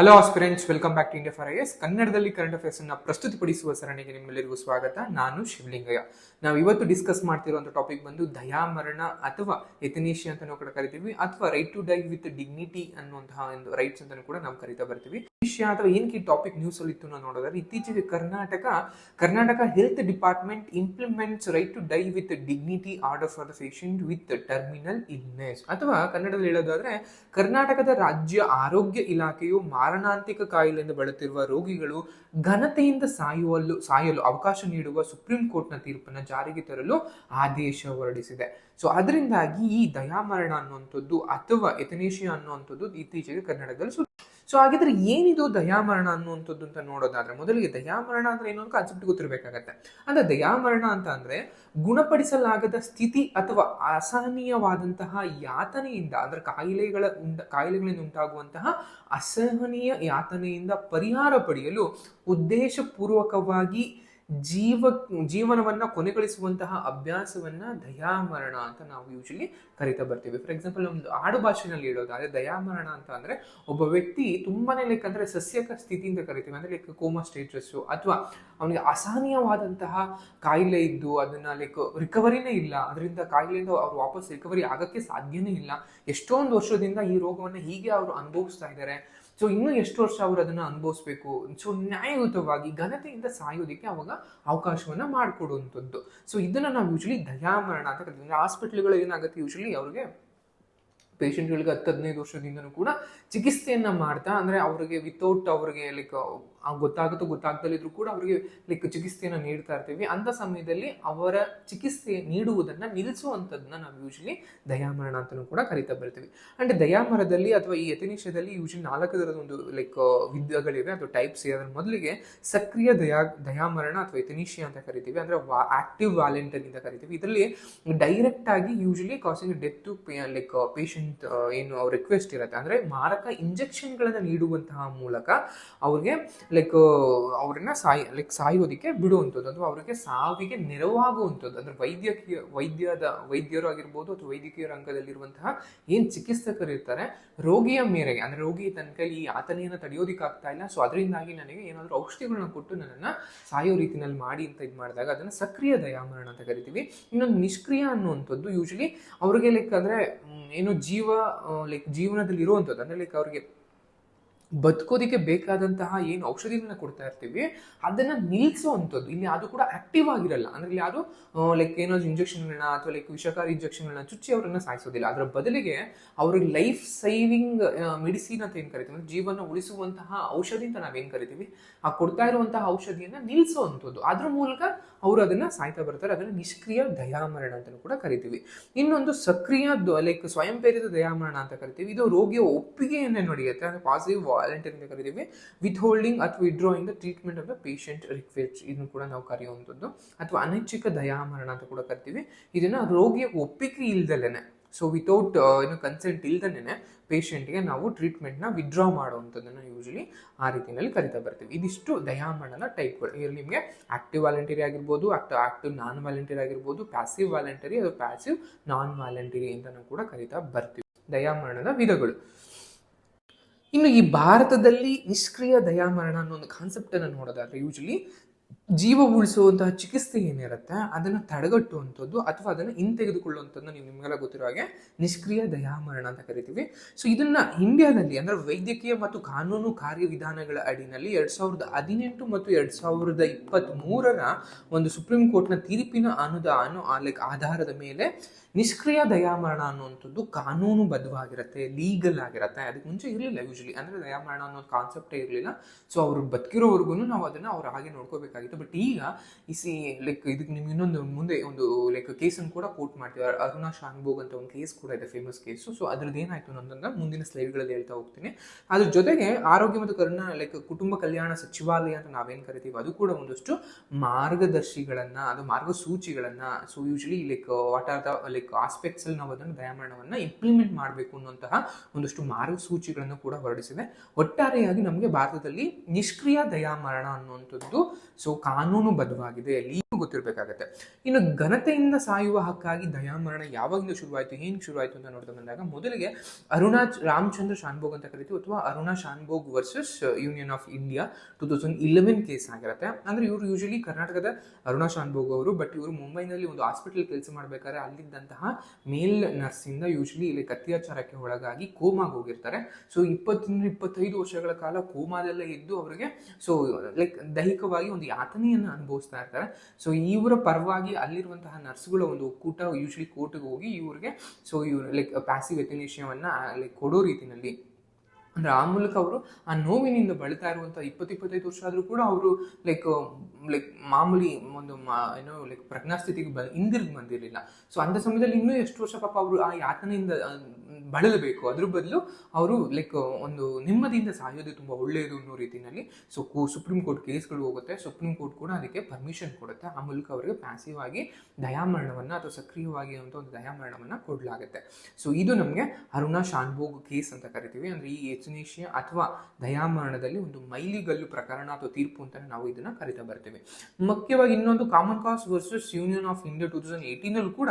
Hello aspirants welcome back to India for IAS ಕನ್ನಡದಲ್ಲಿ current affairs ಅನ್ನ ಪ್ರಸ್ತುತಪಡಿಸುವ ಸರಣಿಗೆ ನಿಮ್ಮೆಲ್ಲರಿಗೂ ಸ್ವಾಗತ. ನಾನು ಶಿವಲಿಂಗಯ್ಯ. ನಾವು ಇವತ್ತು ಡಿಸ್ಕಸ್ ಮಾಡ್ತಿರುವಂತ ಟಾಪಿಕ್ ಬಂದು ದಯಾಮರಣ ಅಥವಾ ಎಥನೇಷಿ ಅಂತ ಕೂಡ ಕರಿತೀವಿ, ಅಥವಾ right to die with dignity ಅನ್ನುವಂತಹ ಒಂದು ರೈಟ್ಸ್ ಅಂತ ಕೂಡ ನಾವು ಕರಿತಾ ಬರ್ತೀವಿ. ವಿಷಯ ಅಥವಾ ಏನಕ್ಕೆ ಟಾಪಿಕ್ ನ್ಯೂಸ್ ಅಲ್ಲಿ ಇತ್ತು ನಾವು ನೋಡೋದಾದ್ರೆ, ಇತ್ತೀಚೆಗೆ Karnataka Karnataka health department implements right to die with dignity order for the patient with terminal illness ಅಥವಾ ಕನ್ನಡದಲ್ಲಿ ಹೇಳೋದಾದ್ರೆ, ಕರ್ನಾಟಕದ ರಾಜ್ಯ ಆರೋಗ್ಯ ಇಲಾಖೆಯು ಮಾರಣಾಂತಿಕ ಕಾಯಿಲೆಯಿಂದ ಬಳಲುತ್ತಿರುವ ರೋಗಿಗಳು ಘನತೆಯಿಂದ ಸಾಯುವಲು ಸಾಯಲು ಅವಕಾಶ ನೀಡುವ ಸುಪ್ರೀಂ ಕೋರ್ಟ್ನ ತೀರ್ಪನ್ನ ಜಾರಿಗೆ ತರಲು ಆದೇಶ ಹೊರಡಿಸಿದೆ. ಸೊ ಅದರಿಂದಾಗಿ ಈ ದಯಾಮರಣ ಅನ್ನುವಂಥದ್ದು ಅಥವಾ ಎಥನೇಷಿಯಾ ಅನ್ನುವಂಥದ್ದು ಇತ್ತೀಚೆಗೆ ಕನ್ನಡದಲ್ಲಿ ಸೊ ಹಾಗಿದ್ರೆ ಏನಿದು ದಯಾಮರಣ ಅನ್ನುವಂಥದ್ದು ಅಂತ ನೋಡೋದಾದ್ರೆ ಮೊದಲಿಗೆ ದಯಾಮರಣ ಅಂದ್ರೆ ಏನು ಅಂತ ಕಾನ್ಸೆಪ್ಟ್ ಗೊತ್ತಿರಬೇಕಾಗತ್ತೆ. ಅಂದ್ರೆ ದಯಾಮರಣ ಅಂತ ಅಂದ್ರೆ ಗುಣಪಡಿಸಲಾಗದ ಸ್ಥಿತಿ ಅಥವಾ ಅಸಹನೀಯವಾದಂತಹ ಯಾತನೆಯಿಂದ ಅಂದ್ರೆ ಕಾಯಿಲೆಗಳ ಉಂಟ ಕಾಯಿಲೆಗಳಿಂದ ಉಂಟಾಗುವಂತಹ ಅಸಹನೀಯ ಯಾತನೆಯಿಂದ ಪರಿಹಾರ ಪಡೆಯಲು ಉದ್ದೇಶಪೂರ್ವಕವಾಗಿ ಜೀವ, ಜೀವನವನ್ನು ಕೊನೆಗಳಿಸುವಂತಹ ಅಭ್ಯಾಸವನ್ನು ದಯಾಮರಣ ಅಂತ ನಾವು ಯೂಶಲಿ ಕರಿತಾ ಬರ್ತೀವಿ. ಫಾರ್ ಎಕ್ಸಾಂಪಲ್ ಒಂದು ಆಡು ಭಾಷೆನಲ್ಲಿ ಹೇಳೋದಾದ್ರೆ ದಯಾಮರಣ ಅಂತ ಅಂದರೆ ಒಬ್ಬ ವ್ಯಕ್ತಿ ತುಂಬಾನೇ ಲೈಕ್ ಅಂದರೆ ಸಸ್ಯಕ ಸ್ಥಿತಿಯಿಂದ ಕರಿತೀವಿ. ಅಂದರೆ ಲೈಕ್ ಕೋಮಾ ಸ್ಟೇಟಸ್ಸು ಅಥವಾ ಅವನಿಗೆ ಅಸಹನೀಯವಾದಂತಹ ಕಾಯಿಲೆ ಇದ್ದು ಅದನ್ನು ಲೈಕ್ ರಿಕವರಿನೇ ಇಲ್ಲ. ಅದರಿಂದ ಕಾಯಿಲೆಯಿಂದ ಅವ್ರು ವಾಪಸ್ ರಿಕವರಿ ಆಗೋಕ್ಕೆ ಸಾಧ್ಯನೇ ಇಲ್ಲ. ಎಷ್ಟೊಂದು ವರ್ಷದಿಂದ ಈ ರೋಗವನ್ನು ಹೀಗೆ ಅವರು ಅನುಭವಿಸ್ತಾ ಇದ್ದಾರೆ. ಸೊ ಇನ್ನೂ ಎಷ್ಟು ವರ್ಷ ಅವರು ಅದನ್ನು ಅನುಭವಿಸ್ಬೇಕು? ಸೊ ನ್ಯಾಯಯುತವಾಗಿ ಘನತೆಯಿಂದ ಸಾಯೋದಕ್ಕೆ ಅವಾಗ ಅವಕಾಶವನ್ನು ಮಾಡಿಕೊಡುವಂಥದ್ದು. ಸೊ ಇದನ್ನು ನಾವು ಯೂಶ್ವಲಿ ದಯಾಮರಣ ಅಂತ ಕರಿತೀವಿ. ಹಾಸ್ಪಿಟ್ಲ್ಗಳು ಏನಾಗುತ್ತೆ ಯೂಶ್ವಲಿ ಅವ್ರಿಗೆ? ಪೇಷಂಟ್ಗಳಿಗೆ ಹತ್ತು ಹದಿನೈದು ವರ್ಷದಿಂದನೂ ಕೂಡ ಚಿಕಿತ್ಸೆಯನ್ನು ಮಾಡ್ತಾ, ಅಂದರೆ ಅವರಿಗೆ ವಿತೌಟ್ ಅವ್ರಿಗೆ ಲೈಕ್ ಗೊತ್ತಾಗುತ್ತೋ ಗೊತ್ತಾಗ್ದಲ್ಲಿದ್ರು ಕೂಡ ಅವರಿಗೆ ಲೈಕ್ ಚಿಕಿತ್ಸೆಯನ್ನು ನೀಡ್ತಾ ಇರ್ತೀವಿ. ಅಂಥ ಸಮಯದಲ್ಲಿ ಅವರ ಚಿಕಿತ್ಸೆ ನೀಡುವುದನ್ನು ನಿಲ್ಲಿಸುವಂಥದ್ದನ್ನ ನಾವು ಯೂಶಲಿ ದಯಾಮರಣ ಅಂತಲೂ ಕೂಡ ಕರಿತಾ ಬರ್ತೀವಿ. ಆ್ಯಂಡ್ ದಯಾಮರದಲ್ಲಿ ಅಥವಾ ಈ ಯತಿನಿಷದಲ್ಲಿ ಯೂಶಲಿ ನಾಲ್ಕು ಥರದ ಒಂದು ಲೈಕ್ ವಿಧಗಳಿವೆ ಅಥವಾ ಟೈಪ್ಸ್ ಅದ್ರ ಮೊದಲಿಗೆ ಸಕ್ರಿಯ ದಯಾ, ದಯಾಮರಣ ಅಥವಾ ಯತಿನಿಷಿಯ ಅಂತ ಕರಿತೀವಿ. ಅಂದ್ರೆ ಆಕ್ಟಿವ್ ವ್ಯಾಲೆಂಟರ್ ಅಂತ ಕರಿತೀವಿ. ಇದರಲ್ಲಿ ಡೈರೆಕ್ಟ್ ಆಗಿ usually causing death like patient ಏನು ರಿಕ್ವೆಸ್ಟ್ ಇರುತ್ತೆ. ಅಂದರೆ ಮಾರಕ ಇಂಜೆಕ್ಷನ್ಗಳನ್ನು ನೀಡುವಂತಹ ಮೂಲಕ ಅವ್ರಿಗೆ ಲೈಕ್ ಅವ್ರನ್ನ ಸಾಯ್ ಲೈಕ್ ಸಾಯೋದಕ್ಕೆ ಬಿಡುವಂಥದ್ದು ಅಥವಾ ಅವರಿಗೆ ಸಾವಿಗೆ ನೆರವಾಗುವಂಥದ್ದು, ಅಂದ್ರೆ ವೈದ್ಯಕೀಯ, ವೈದ್ಯದ, ವೈದ್ಯರು ಆಗಿರ್ಬೋದು ಅಥವಾ ವೈದ್ಯಕೀಯ ರಂಗದಲ್ಲಿರುವಂತಹ ಏನ್ ಚಿಕಿತ್ಸಕರು ಇರ್ತಾರೆ, ರೋಗಿಯ ಮೇರೆಗೆ, ಅಂದ್ರೆ ರೋಗಿ ತನ್ನ ಕೈಲಿ ಈ ಆತನೆಯನ್ನು ತಡೆಯೋದಿಕ್ಕೆ ಇಲ್ಲ ಸೊ ಅದರಿಂದಾಗಿ ನನಗೆ ಏನಾದರೂ ಔಷಧಿಗಳನ್ನ ಕೊಟ್ಟು ನನ್ನನ್ನ ಸಾಯೋ ರೀತಿನಲ್ಲಿ ಮಾಡಿ ಅಂತ ಇದು ಮಾಡಿದಾಗ ಅದನ್ನ ಸಕ್ರಿಯ ದಯಾಮರಣ ಅಂತ ಕರಿತೀವಿ. ಇನ್ನೊಂದು ನಿಷ್ಕ್ರಿಯ ಅನ್ನುವಂಥದ್ದು ಯೂಶಲಿ ಅವ್ರಿಗೆ ಲೈಕ್ ಅಂದ್ರೆ ಏನು ಜೀವ ಲೈಕ್ ಜೀವನದಲ್ಲಿ ಇರುವಂಥದ್ದು ಅಂದ್ರೆ ಲೈಕ್ ಅವ್ರಿಗೆ ಬದುಕೋದಿಕ್ಕೆ ಬೇಕಾದಂತಹ ಏನು ಔಷಧಿಗಳನ್ನ ಕೊಡ್ತಾ ಇರ್ತೀವಿ, ಅದನ್ನ ನಿಲ್ಲಿಸುವಂಥದ್ದು ಇಲ್ಲಿ ಅದು ಕೂಡ ಆಕ್ಟಿವ್ ಆಗಿರಲ್ಲ. ಅಂದ್ರೆ ಇಲ್ಲಿ ಅದು ಲೈಕ್ ಏನೋ ಇಂಜೆಕ್ಷನ್ಗಳನ್ನ ಅಥವಾ ಲೈಕ್ ವಿಷಕಾರಿ ಇಂಜೆಕ್ಷನ್ಗಳನ್ನ ಚುಚ್ಚಿ ಅವರನ್ನ ಸಾಯಿಸೋದಿಲ್ಲ. ಅದರ ಬದಲಿಗೆ ಅವ್ರಿಗೆ ಲೈಫ್ ಸೇವಿಂಗ್ ಮೆಡಿಸಿನ್ ಅಂತ ಏನು ಕರಿತೀವಿ? ಜೀವನ ಉಳಿಸುವಂತಹ ಔಷಧಿ ಅಂತ ನಾವೇನು ಕರಿತೀವಿ? ಆ, ಕೊಡ್ತಾ ಇರುವಂತಹ ಔಷಧಿಯನ್ನ ನಿಲ್ಲಿಸುವಂಥದ್ದು ಅದ್ರ ಮೂಲಕ ಅವರು ಅದನ್ನ ಸಾಯ್ತಾ ಬರ್ತಾರೆ. ಅದನ್ನ ನಿಷ್ಕ್ರಿಯ ದಯಾಮರಣ ಅಂತ ಕೂಡ ಕರಿತೀವಿ. ಇನ್ನೊಂದು ಸಕ್ರಿಯ ಲೈಕ್ ಸ್ವಯಂ ಪ್ರೇರಿತ ದಯಾಮರಣ ಅಂತ ಕರಿತೀವಿ. ಇದು ರೋಗಿಯ ಒಪ್ಪಿಗೆಯನ್ನೇ ನಡೆಯುತ್ತೆ. ಅಂದ್ರೆ ಪಾಸಿಟಿವ್ ವಾಲಂಟಿಯರ್ ಅಂತ ಕರಿತೀವಿ ವಿತ್ ಹೋಲ್ಡಿಂಗ್ ಅಥವಾ withdrawing the treatment of the patient request ಇದನ್ನು ಕೂಡ ನಾವು ಕರೆಯುವಂಥದ್ದು. ಅಥವಾ ಅನೈಚ್ಛಿಕ ದಯಾಮರಣ ಅಂತ ಕೂಡ ಕರಿತೀವಿ. ಇದನ್ನು ರೋಗಿಯ ಒಪ್ಪಿಗೆ ಇಲ್ದಲೇನೆ ಸೊ ವಿತೌಟ್ ಏನು ಕನ್ಸೆಂಟ್ ಇಲ್ದನೇ ಪೇಷಂಟ್ಗೆ ನಾವು ಟ್ರೀಟ್ಮೆಂಟ್ನ ವಿಡ್ರಾ ಮಾಡುವಂಥದ್ದನ್ನು ಯೂಶಲಿ ಆ ರೀತಿಯಲ್ಲಿ ಕರಿತಾ ಬರ್ತೀವಿ. ಇದಿಷ್ಟು ದಯಾಮರಣದ ಟೈಪ್ಗಳು ಇಲ್ಲಿ ನಿಮಗೆ ಆಕ್ಟಿವ್ ವಾಲಂಟರಿ ಆಗಿರ್ಬೋದು ಆಕ್ಟಿವ್ ಆಕ್ಟಿವ್ ನಾನ್ ವಾಲಂಟರಿ ಆಗಿರ್ಬೋದು ಪ್ಯಾಸಿವ್ ವಾಲಂಟರಿ ಅದು ಪ್ಯಾಸಿವ್ ನಾನ್ ವಾಲಂಟರಿ ಅಂತಲೂ ಕೂಡ ಕರಿತಾ ಬರ್ತೀವಿ. ದಯಾಮರಣದ ವಿಧಗಳು. ಇನ್ನು ಈ ಭಾರತದಲ್ಲಿ ನಿಷ್ಕ್ರಿಯ ದಯಾಮರಣ ಅನ್ನೋ ಒಂದು ಕಾನ್ಸೆಪ್ಟನ್ನು ನೋಡೋದಾದ್ರೆ ಯೂಶಲಿ ಜೀವ ಉಳಿಸುವಂತಹ ಚಿಕಿತ್ಸೆ ಏನಿರುತ್ತೆ, ಅದನ್ನು ತಡೆಗಟ್ಟುವಂಥದ್ದು ಅಥವಾ ಅದನ್ನು ಹಿಂತೆಗೆದುಕೊಳ್ಳುವಂಥದ್ದು ನೀವು ನಿಮಗೆಲ್ಲ ಗೊತ್ತಿರೋ ಹಾಗೆ ನಿಷ್ಕ್ರಿಯ ದಯಾಮರಣ ಅಂತ ಕರಿತೀವಿ. ಸೊ ಇದನ್ನ ಇಂಡಿಯಾದಲ್ಲಿ ಅಂದ್ರೆ ವೈದ್ಯಕೀಯ ಮತ್ತು ಕಾನೂನು ಕಾರ್ಯವಿಧಾನಗಳ ಅಡಿನಲ್ಲಿ ಎರಡ್ ಸಾವಿರದ ಹದಿನೆಂಟು ಮತ್ತು ಎರಡ್ ಸಾವಿರದ ಇಪ್ಪತ್ತ್ ಮೂರರ ಒಂದು ಸುಪ್ರೀಂ ಕೋರ್ಟ್ನ ತೀರ್ಪಿನ ಅನುದಾನ ಲೈಕ್ ಆಧಾರದ ಮೇಲೆ ನಿಷ್ಕ್ರಿಯ ದಯಾಮರಣ ಅನ್ನುವಂಥದ್ದು ಕಾನೂನುಬದ್ಧವಾಗಿರುತ್ತೆ ಲೀಗಲ್ ಆಗಿರುತ್ತೆ. ಅದಕ್ಕೆ ಮುಂಚೆ ಇರಲಿಲ್ಲ ಯೂಶಲಿ ಅಂದರೆ ದಯಾಮರಣ ಅನ್ನೋ ಕಾನ್ಸೆಪ್ಟೇ ಇರಲಿಲ್ಲ. ಸೊ ಅವರು ಬದುಕಿರೋವರೆಗೂ ನಾವು ಅದನ್ನು ಅವ್ರ ಹಾಗೆ ನೋಡ್ಕೋಬೇಕಾಗಿತ್ತು. ಬಟ್ ಈಗ ಈ ಸಿ ಲೈಕ್ ಇದಕ್ಕೆ ನಿಮ್ಗೆ ಇನ್ನೊಂದು ಮುಂದೆ ಒಂದು ಲೈಕ್ ಕೇಸನ್ನು ಕೂಡ ಕೋರ್ಟ್ ಮಾಡ್ತೀವಿ. ಅರುಣಾ ಶಾನ್ಭೋಗ್ ಅಂತ ಒಂದು ಕೇಸ್ ಕೂಡ ಇದೆ ಫೇಮಸ್ ಕೇಸು ಸೊ ಅದ್ರದ್ದು ಏನಾಯ್ತು ಅನ್ನೋದನ್ನ ಮುಂದಿನ ಸ್ಲೈಡ್ಗಳಲ್ಲಿ ಹೇಳ್ತಾ ಹೋಗ್ತೀನಿ. ಅದ್ರ ಜೊತೆಗೆ ಆರೋಗ್ಯ ಮತ್ತು ಕರ್ನಾ ಲೈಕ್ ಕುಟುಂಬ ಕಲ್ಯಾಣ ಸಚಿವಾಲಯ ಅಂತ ನಾವೇನು ಕರಿತೀವಿ, ಅದು ಕೂಡ ಒಂದಷ್ಟು ಮಾರ್ಗದರ್ಶಿಗಳನ್ನ, ಅದು ಮಾರ್ಗಸೂಚಿಗಳನ್ನ so usually like what are the like aspects ಅಲ್ಲಿ ನಾವು ಅದನ್ನು ದಯಾಮರಣವನ್ನ ಇಂಪ್ಲಿಮೆಂಟ್ ಮಾಡಬೇಕು ಅನ್ನುವಂತಹ ಒಂದಷ್ಟು ಮಾರ್ಗಸೂಚಿಗಳನ್ನು ಕೂಡ ಹೊರಡಿಸಿದೆ ಒಟ್ಟಾರೆಯಾಗಿ ನಮಗೆ ಭಾರತದಲ್ಲಿ ನಿಷ್ಕ್ರಿಯ ದಯಾಮರಣ ಅನ್ನುವಂಥದ್ದು ಸೊ ಕಾನೂನುಬದ್ಧವಾಗಿದೆ ಲೀಗು ಗೊತ್ತಿರಬೇಕಾಗತ್ತೆ. ಇನ್ನು ಘನತೆಯಿಂದ ಸಾಯುವ ಹಕ್ಕಾಗಿ ದಯಾಮರಣ ಯಾವಾಗಿಂದ ಶುರುವಾಯಿತು, ಏನು ಶುರುವಾಯಿತು ಅಂತ ನೋಡ್ತಾ ಬಂದಾಗ ಮೊದಲಿಗೆ ಅರುಣಾ ರಾಮಚಂದ್ರ ಶಾನ್ಭೋಗ್ ಅಂತ ಕರಿತೀವಿ, ಅಥವಾ Aruna Shanbhag versus Union of India two thousand eleven case ಆಗಿರುತ್ತೆ. ಅಂದ್ರೆ ಇವರು ಯೂಶಲಿ ಕರ್ನಾಟಕದ ಅರುಣಾ ಶಾನ್ಭೋಗ್ ಅವರು ಬಟ್ ಇವರು ಮುಂಬೈನಲ್ಲಿ ಒಂದು ಹಾಸ್ಪಿಟಲ್ ಕೆಲಸ ಮಾಡಬೇಕಾದ್ರೆ ಅಲ್ಲಿದ್ದಂತಹ ಮೇಲ್ ನರ್ಸಿಂದ ಯೂಶಲಿ ಇಲ್ಲಿ ಅತ್ಯಾಚಾರಕ್ಕೆ ಒಳಗಾಗಿ ಕೋಮಾಗಿ ಹೋಗಿರ್ತಾರೆ. ಸೊ ಇಪ್ಪತ್ತರಿಂದ ಇಪ್ಪತ್ತೈದು ವರ್ಷಗಳ ಕಾಲ ಕೋಮಾದಲ್ಲೇ ಇದ್ದು ಅವರಿಗೆ ಸೊ ಲೈಕ್ ದೈಹಿಕವಾಗಿ ಒಂದು ಯಾತನೆಯನ್ನು ಅನುಭವಿಸ್ತಾ ಇರ್ತಾರೆ. ಸೊ ಇವರ ಪರವಾಗಿ ಅಲ್ಲಿರುವಂತಹ ನರ್ಸ್ಗಳ ಒಂದು ಒಕ್ಕೂಟ ಯೂಶಲಿ ಕೋರ್ಟ್ಗೆ ಹೋಗಿ ಇವ್ರಿಗೆ ಸೊ ಇವರು ಲೈಕ್ ಪ್ಯಾಸಿವ್ ಎಥಿನೇಷಿಯವನ್ನ ಲೈಕ್ ಕೊಡೋ ರೀತಿಯಲ್ಲಿ ಅಂದ್ರೆ ಆ ಮೂಲಕ ಅವರು ಆ ನೋವಿನಿಂದ ಬಳಲ್ತಾ ಇರುವಂಥ ಇಪ್ಪತ್ತು ಇಪ್ಪತ್ತೈದು ವರ್ಷ ಆದರೂ ಕೂಡ ಅವರು ಲೈಕ್ ಲೈಕ್ ಮಾಮೂಲಿ ಒಂದು ಮಾ- ಏನೋ ಲೈಕ್ ಪ್ರಜ್ಞಾಸ್ಥಿತಿಗೆ ಬ, ಹಿಂದಿರುಗಿ ಬಂದಿರಲಿಲ್ಲ. ಸೊ ಅಂಥ ಸಮಯದಲ್ಲಿ ಇನ್ನೂ ಎಷ್ಟು ವರ್ಷ ಪಾಪ ಅವರು ಆ ಯಾತನೆಯಿಂದ ಬಳಲಬೇಕು. ಅದ್ರ ಬದಲು ಅವರು ಲೈಕ್ ಒಂದು ನೆಮ್ಮದಿಯಿಂದ ಸಾಯೋದು ತುಂಬ ಒಳ್ಳೆಯದು ಅನ್ನೋ ರೀತಿಯಲ್ಲಿ ಸೊ ಸುಪ್ರೀಂ ಕೋರ್ಟ್ ಕೇಸ್ಗಳು ಹೋಗುತ್ತೆ. ಸುಪ್ರೀಂ ಕೋರ್ಟ್ ಕೂಡ ಅದಕ್ಕೆ ಪರ್ಮಿಷನ್ ಕೊಡುತ್ತೆ. ಆ ಮೂಲಕ ಅವರಿಗೆ ಪ್ಯಾಸಿವ್ ಆಗಿ ದಯಾಮರಣವನ್ನು ಅಥವಾ ಸಕ್ರಿಯವಾಗಿ ಅಂತ ಒಂದು ದಯಾಮರಣವನ್ನು ಕೊಡಲಾಗುತ್ತೆ. ಸೊ ಇದು ನಮಗೆ ಅರುಣ ಶಾನ್ಭೋಗ್ ಕೇಸ್ ಅಂತ ಕರಿತೀವಿ. ಅಂದರೆ ಈ ಎಚನೇಷಿಯಾ ಅಥವಾ ದಯಾಮರಣದಲ್ಲಿ ಒಂದು ಮೈಲಿಗಲ್ಲು ಪ್ರಕರಣ ಅಥವಾ ತೀರ್ಪು ಅಂತ ನಾವು ಇದನ್ನು ಕರಿತಾ ಬರ್ತೀವಿ. ಮುಖ್ಯವಾಗಿ ಇನ್ನೊಂದು common cause versus Union of India two thousand ಏಯ್ಟೀನಲ್ಲೂ ಕೂಡ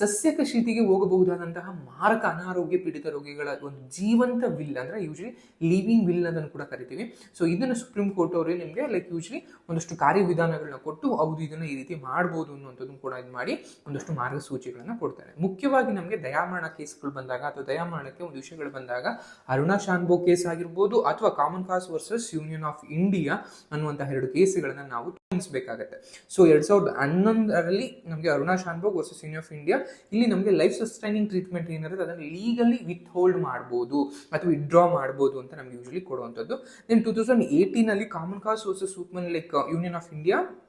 ಸಸ್ಯಕ ಶೀತಿಗೆ ಹೋಗಬಹುದಾದಂತಹ ಮಾರಕ ಅನಾರೋಗ್ಯ ಪೀಡಿತ ರೋಗಿಗಳ ಒಂದು ಜೀವಂತ ವಿಲ್ ಅಂದ್ರೆ ಯೂಶಲಿ ಲಿವಿಂಗ್ ವಿಲ್ ಅದನ್ನು ಕೂಡ ಕರಿತೀವಿ. ಸೊ ಇದನ್ನು ಸುಪ್ರೀಂ ಕೋರ್ಟ್ ಅವರು ನಿಮಗೆ ಲೈಕ್ ಯೂಶಲಿ ಒಂದಷ್ಟು ಕಾರ್ಯವಿಧಾನಗಳನ್ನ ಕೊಟ್ಟು ಹೌದು ಇದನ್ನ ಈ ರೀತಿ ಮಾಡ್ಬೋದು ಅನ್ನುವಂಥದ್ದು ಕೂಡ ಇದು ಮಾಡಿ ಒಂದಷ್ಟು ಮಾರ್ಗಸೂಚಿಗಳನ್ನು ಕೊಡ್ತಾರೆ. ಮುಖ್ಯವಾಗಿ ನಮಗೆ ದಯಾಮರಣ ಕೇಸ್ಗಳು ಬಂದಾಗ ಅಥವಾ ದಯಾಮರಣಕ್ಕೆ ಒಂದು ವಿಷಯಗಳು ಬಂದಾಗ ಅರುಣಾ ಶಾನ್ಭೋ ಕೇಸ್ ಆಗಿರ್ಬೋದು ಅಥವಾ common cause versus Union of India ಅನ್ನುವಂತಹ ಎರಡು ಕೇಸ್ಗಳನ್ನು ನಾವು ಗಮನಿಸಬೇಕಾಗತ್ತೆ ಸೊ ಎರಡ್ ಸಾವಿರದ ಹನ್ನೊಂದರಲ್ಲಿ ನಮಗೆ Aruna Shanbhag versus Union of India ಇಲ್ಲಿ ನಮಗೆ ಲೈಫ್ ಸಸ್ಟೈನಿಂಗ್ ಟ್ರೀಟ್ಮೆಂಟ್ ಏನಿರುತ್ತೆ, ಅದನ್ನು ಲೀಗಲಿ ವಿತ್ ಹೋಲ್ಡ್ ಮಾಡ್ಬೋದು ಅಥವಾ ವಿತ್ಡ್ರಾ ಮಾಡ್ಬೋದು ಅಂತ ನಮ್ಗೆ ಯೂಶಲಿ ಕೊಡುವಂಥದ್ದು. Then two thousand ಏಯ್ಟೀನಲ್ಲಿ common cause versus super like Union of India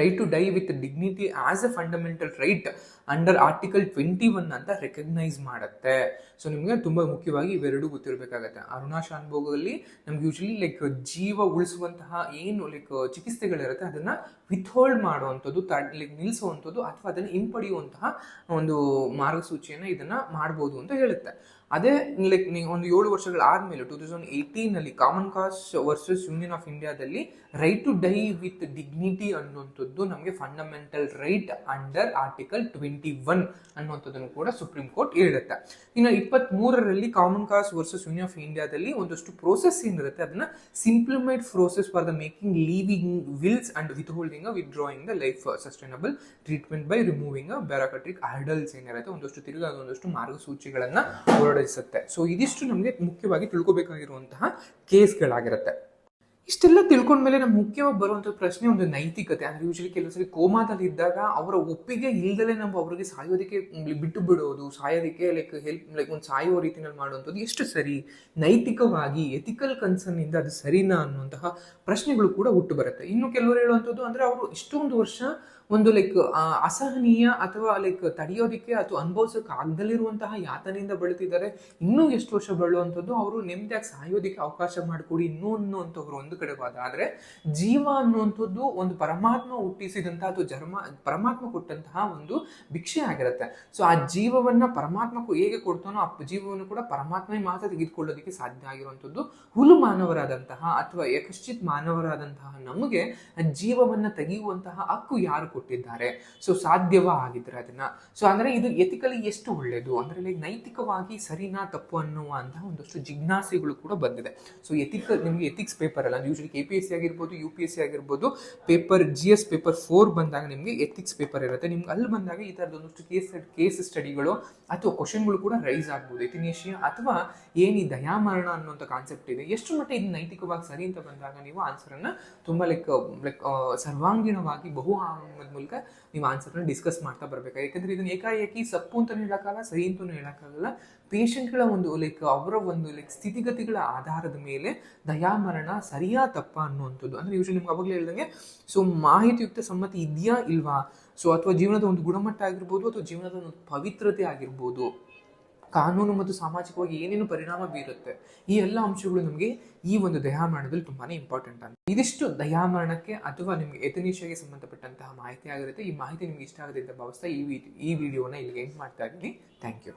right to die with dignity as a fundamental right under article twenty one ಅಂತ recognise ಮಾಡುತ್ತೆ. ಸೊ ನಿಮಗೆ ತುಂಬ ಮುಖ್ಯವಾಗಿ ಇವೆರಡೂ ಗೊತ್ತಿರಬೇಕಾಗತ್ತೆ. ಅರುಣಾ ಶಾನ್ಭೋಗಲ್ಲಿ ನಮ್ಗೆ ಯೂಶಲಿ ಲೈಕ್ ಜೀವ ಉಳಿಸುವಂತಹ ಏನು ಲೈಕ್ ಚಿಕಿತ್ಸೆಗಳಿರುತ್ತೆ, ಅದನ್ನ ವಿತ್ಹೋಲ್ಡ್ ಮಾಡುವಂಥದ್ದು ಲೈಕ್ ನಿಲ್ಲಿಸುವಂಥದ್ದು ಅಥವಾ ಅದನ್ನು ಹಿಂಪಡೆಯುವಂತಹ ಒಂದು ಮಾರ್ಗಸೂಚಿಯನ್ನು ಇದನ್ನ ಮಾಡ್ಬೋದು ಅಂತ ಹೇಳುತ್ತೆ. ಅದೇ ಲೈಕ್ ನೀವು ಒಂದು ಏಳು ವರ್ಷಗಳ ಆದ್ಮೇಲೆ two thousand ಏಯ್ಟೀನಲ್ಲಿ common cause versus Union of ಇಂಡಿಯಾದಲ್ಲಿ right to die with dignity ಅನ್ನುವಂಥದ್ದು ನಮಗೆ fundamental right under article twenty one ಅನ್ನುವಂಥದ್ದನ್ನು ಕೂಡ ಸುಪ್ರೀಂ ಕೋರ್ಟ್ ಹೇಳುತ್ತೆ ಇನ್ನು ಇಪ್ಪತ್ತ್ ಮೂರರಲ್ಲಿ common cause versus Union of ಇಂಡಿಯಾದಲ್ಲಿ ಒಂದಷ್ಟು ಪ್ರೋಸೆಸ್ ಏನಿರುತ್ತೆ, ಅದನ್ನ ಸಿಂಪ್ಲಿಮೆಂಟ್ process for the making living wills and withholding withdrawing the life sustainable treatment by removing bureaucratic hurdles ಏನಿರುತ್ತೆ, ಒಂದಷ್ಟು ತಿರುಗಿ ಒಂದಷ್ಟು ಮಾರ್ಗಸೂಚಿಗಳನ್ನ ಹೊರಡಿಸುತ್ತೆ ಸೊ ಇದಿಷ್ಟು ನಮಗೆ ಮುಖ್ಯವಾಗಿ ತಿಳ್ಕೊಬೇಕಾಗಿರುವಂತಹ ಕೇಸ್ಗಳಾಗಿರುತ್ತೆ. ಇಷ್ಟೆಲ್ಲ ತಿಳ್ಕೊಂಡ್ಮೇಲೆ ನಮ್ಗೆ ಮುಖ್ಯವಾಗಿ ಬರುವಂಥ ಪ್ರಶ್ನೆ ಒಂದು ನೈತಿಕತೆ. ಅಂದ್ರೆ ಯೂಶಲಿ ಕೆಲವು ಸರಿ ಕೋಮಾದಲ್ಲಿ ಇದ್ದಾಗ ಅವರ ಒಪ್ಪಿಗೆ ಇಲ್ದಲೇ ನಾವು ಅವರಿಗೆ ಸಾಯೋದಕ್ಕೆ ಬಿಟ್ಟು ಬಿಡೋದು, ಸಾಯೋದಕ್ಕೆ ಲೈಕ್ ಹೆಲ್ಪ್ ಲೈಕ್ ಒಂದು ಸಾಯೋ ರೀತಿಯಲ್ಲಿ ಮಾಡುವಂಥದ್ದು ಎಷ್ಟು ಸರಿ? ನೈತಿಕವಾಗಿ ಎಥಿಕಲ್ ಕನ್ಸರ್ನ್ ಇಂದ ಅದು ಸರಿನಾ ಅನ್ನುವಂತಹ ಪ್ರಶ್ನೆಗಳು ಕೂಡ ಹುಟ್ಟು ಬರುತ್ತೆ. ಇನ್ನು ಕೆಲವರು ಹೇಳುವಂಥದ್ದು ಅಂದ್ರೆ ಅವರು ಇಷ್ಟೊಂದು ವರ್ಷ ಒಂದು ಲೈಕ್ ಅಸಹನೀಯ ಅಥವಾ ಲೈಕ್ ತಡೆಯೋದಿಕ್ಕೆ ಅಥವಾ ಅನುಭವಿಸೋಕೆ ಆಗದಲ್ಲಿರುವಂತಹ ಯಾತನೆಯಿಂದ ಬಳಲ್ತಿದ್ದಾರೆ ಇನ್ನೂ ಎಷ್ಟು ವರ್ಷ ಬಳುವಂಥದ್ದು ಅವರು ನೆಮ್ಮದಿಯಾಗಿ ಸಾಯೋದಿಕ್ಕೆ ಅವಕಾಶ ಮಾಡಿಕೊಡಿ, ಇನ್ನೂ ಅನ್ನುವಂಥವ್ರು ಒಂದು ಕಡೆ ಆದ್ರೆ ಜೀವ ಅನ್ನುವಂಥದ್ದು ಒಂದು ಪರಮಾತ್ಮ ಹುಟ್ಟಿಸಿದಂತಹ ಅಥವಾ ಜರ್ಮ, ಪರಮಾತ್ಮ ಕೊಟ್ಟಂತಹ ಒಂದು ಭಿಕ್ಷೆ ಆಗಿರುತ್ತೆ. ಸೊ ಆ ಜೀವವನ್ನ ಪರಮಾತ್ಮಕ್ಕೂ ಹೇಗೆ ಕೊಡ್ತಾನೋ ಆ ಜೀವವನ್ನು ಕೂಡ ಪರಮಾತ್ಮನೇ ಮಾತ್ರ ತೆಗೆದುಕೊಳ್ಳೋದಕ್ಕೆ ಸಾಧ್ಯ ಆಗಿರುವಂಥದ್ದು ಹುಲು ಮಾನವರಾದಂತಹ ಅಥವಾ ಯಕಶ್ಚಿತ್ ಮಾನವರಾದಂತಹ ನಮಗೆ ಜೀವವನ್ನು ಜೀವವನ್ನ ತೆಗೆಯುವಂತಹ ಹಕ್ಕು ಯಾರು ಕೊಟ್ಟಿದ್ದಾರೆ. ಸೊ ಸಾಧ್ಯವ ಆಗಿದ್ರೆ ಅದನ್ನ. ಸೊ ಅಂದ್ರೆ ಇದು ಎಥಿಕಲಿ ಎಷ್ಟು ಒಳ್ಳೇದು? ಅಂದ್ರೆ ಲೈಕ್ ನೈತಿಕವಾಗಿ ಸರಿನಾ ತಪ್ಪು ಅನ್ನುವಂತಹ ಒಂದಷ್ಟು ಜಿಜ್ಞಾಸೆಗಳು ಕೂಡ ಬಂದಿದೆ. ಸೊ ಎಥಿಕಲ್ ನಿಮಗೆ ಎಥಿಕ್ಸ್ ಪೇಪರ್ ಅಲ್ಲ usually K P S C ಆಗಿರ್ಬೋದು ಯು ಪಿ ಎಸ್ ಸಿ ಆಗಿರ್ಬೋದು paper G S paper four ಬಂದಾಗ ನಿಮಗೆ ಎಥಿಕ್ಸ್ ಪೇಪರ್ ಇರುತ್ತೆ. ನಿಮ್ಗೆ ಅಲ್ಲಿ ಬಂದಾಗ ಈ ಥರದ ಒಂದಷ್ಟು ಕೇಸ್ ಕೇಸ್ ಸ್ಟಡಿಗಳು ಅಥವಾ ಕ್ವಶನ್ಗಳು ಕೂಡ ರೈಸ್ ಆಗ್ಬೋದು. ಎಥಿನೇಷಿಯಾ ಅಥವಾ ಏನು ಈ ದಯಾಮರಣ ಅನ್ನುವಂಥ ಕಾನ್ಸೆಪ್ಟ್ ಇದೆ. ಎಷ್ಟು ಮಟ್ಟ ಇದು ನೈತಿಕವಾಗಿ ಸರಿ ಅಂತ ಬಂದಾಗ ನೀವು ಆನ್ಸರನ್ನ ತುಂಬ ಲೈಕ್ ಲೈಕ್ ಸರ್ವಾಂಗೀಣವಾಗಿ ಬಹು ಮೂಲಕ ನೀವು ಆನ್ಸರ್ನ ಡಿಸ್ಕಸ್ ಮಾಡ್ತಾ ಬರಬೇಕು ಯಾಕಂದರೆ ಇದನ್ನ ಏಕಾಏಕಿ ಸಪ್ಪು ಅಂತಲೂ ಹೇಳೋಕ್ಕಾಗಲ್ಲ, ಸರಿ ಅಂತಲೂ ಹೇಳೋಕ್ಕಾಗಲ್ಲ. ಪೇಷಂಟ್ಗಳ ಒಂದು ಲೈಕ್ ಅವರ ಒಂದು ಲೈಕ್ ಸ್ಥಿತಿಗತಿಗಳ ಆಧಾರದ ಮೇಲೆ ದಯಾಮರಣ ಸರಿಯಾ ತಪ್ಪ ಅನ್ನುವಂಥದ್ದು. ಅಂದ್ರೆ ಯೂಶಲಿ ನಿಮ್ಗೆ ಅವಾಗಲೇ ಹೇಳ್ದಂಗೆ ಸೊ ಮಾಹಿತಿಯುಕ್ತ ಸಮ್ಮತಿ ಇದೆಯಾ ಇಲ್ವಾ? ಸೊ ಅಥವಾ ಜೀವನದ ಒಂದು ಗುಣಮಟ್ಟ ಆಗಿರ್ಬೋದು, ಅಥವಾ ಜೀವನದ ಒಂದು ಪವಿತ್ರತೆ ಆಗಿರ್ಬೋದು? ಕಾನೂನು ಮತ್ತು ಸಾಮಾಜಿಕವಾಗಿ ಏನೇನು ಪರಿಣಾಮ ಬೀರುತ್ತೆ, ಈ ಎಲ್ಲ ಅಂಶಗಳು ನಮಗೆ ಈ ಒಂದು ದಯಾಮರಣದಲ್ಲಿ ತುಂಬಾನೇ ಇಂಪಾರ್ಟೆಂಟ್ ಅಂತ. ಇದಿಷ್ಟು ದಯಾಮರಣಕ್ಕೆ ಅಥವಾ ನಿಮಗೆ ಎತನೀಶಗೆ ಸಂಬಂಧಪಟ್ಟಂತಹ ಮಾಹಿತಿ ಆಗಿರುತ್ತೆ, ಈ ಮಾಹಿತಿ ನಿಮಗೆ ಇಷ್ಟ ಆಗದೆ ಅಂತ ಭಾವಿಸ್ತಾ ಈ ಈ ವಿಡಿಯೋನ ಇಲ್ಲಿಗೆ ಎಂಡ್ ಮಾಡ್ತಾ ಇದ್ದೀನಿ. Thank you